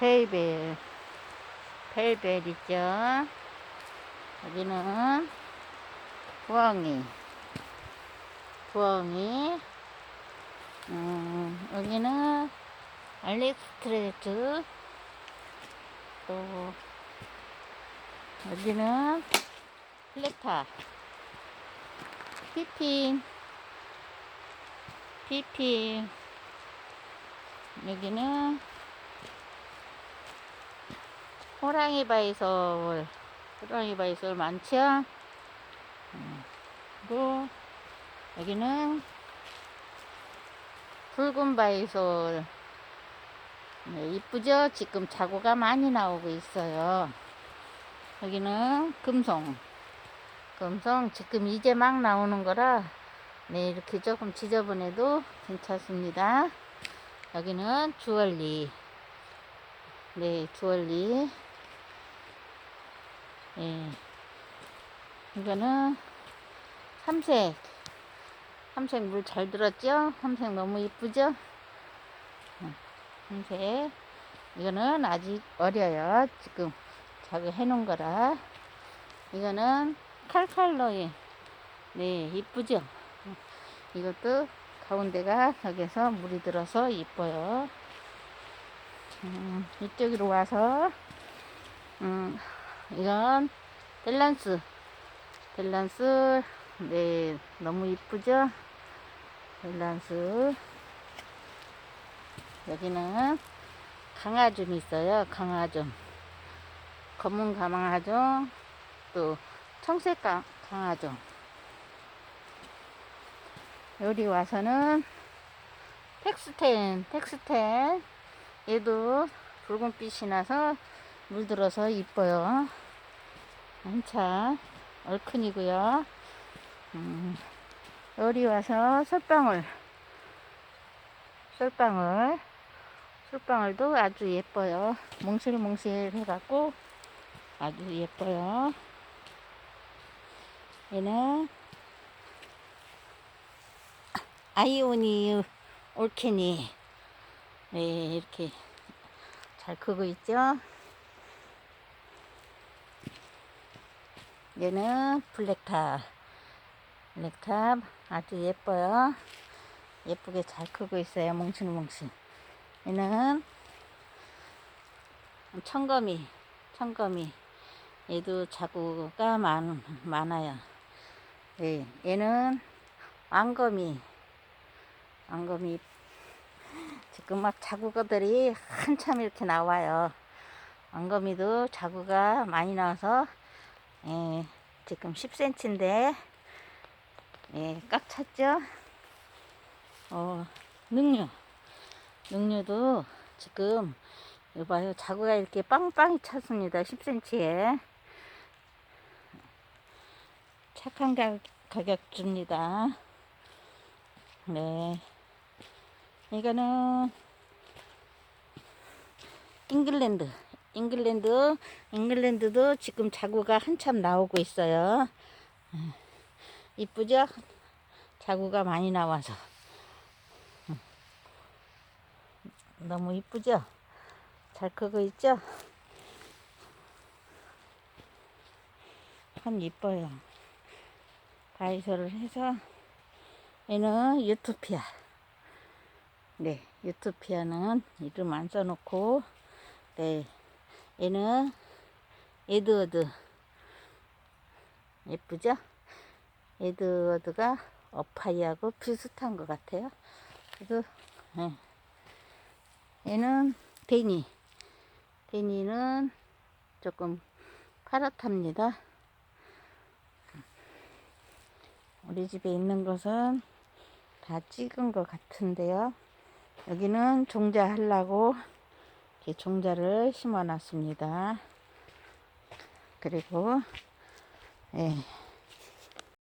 벨벨. 벨벨 있죠? 여기는 부엉이. 부엉이. 음, 여기는 알렉스트레트. 또, 여기는 플렉타. 피핀. 피핀. 여기는 호랑이 바이솔. 호랑이 바이솔 많죠? 음, 그리고 여기는 붉은 바이솔. 네, 이쁘죠? 지금 자구가 많이 나오고 있어요. 여기는 금송. 금송 지금 이제 막 나오는 거라 네, 이렇게 조금 지저분해도 괜찮습니다. 여기는 주얼리. 네, 주얼리. 예. 이거는 삼색. 삼색 물 잘 들었죠? 삼색 너무 이쁘죠? 어, 삼색. 이거는 아직 어려요. 지금 자기 해놓은 거라. 이거는 칼칼로이. 네, 이쁘죠? 어, 이것도 가운데가 여기서 물이 들어서 이뻐요. 음, 이쪽으로 와서, 음, 이건 델란스. 델란스. 네, 너무 이쁘죠? 델란스. 여기는 강아줌 있어요. 강아줌. 검은 강아줌. 또 청색 강- 강아줌. 여기 와서는 텍스텐, 텍스텐. 얘도 붉은빛이 나서 물들어서 이뻐요. 한참 얼큰이고요. 음, 여기 와서 솔방울, 솔방울, 솔방울도 아주 예뻐요. 몽실몽실 해갖고 아주 예뻐요. 얘는 아이오니 올케니 네 이렇게 잘 크고 있죠 얘는 블랙탑. 블랙탑 아주 예뻐요. 예쁘게 잘 크고 있어요. 뭉실뭉실 얘는 청거미 청거미. 얘도 자구가 많, 많아요. 네, 얘는 왕거미. 왕거미. 지금 막 자구가들이 한참 이렇게 나와요. 왕거미도 자구가 많이 나와서 예, 지금 10cm인데 예, 꽉 찼죠? 어, 능류 능류도 지금 봐요. 자구가 이렇게 빵빵히 찼습니다. 10cm에 착한 가, 가격 줍니다. 네. 이거는 잉글랜드 잉글랜드 잉글랜드도 지금 자구가 한참 나오고 있어요. 이쁘죠? 자구가 많이 나와서. 너무 이쁘죠? 잘 크고 있죠? 참 이뻐요. 바이소를 해서 얘는 유토피아. 네, 유토피아는 이름 안 써놓고, 네, 얘는 에드워드. 예쁘죠? 에드워드가 어파이하고 비슷한 것 같아요. 그래서, 네. 얘는 데니. 데니는 조금 파랗답니다. 우리 집에 있는 것은 다 찍은 것 같은데요. 여기는 종자 하려고 이렇게 종자를 심어 놨습니다. 그리고 예,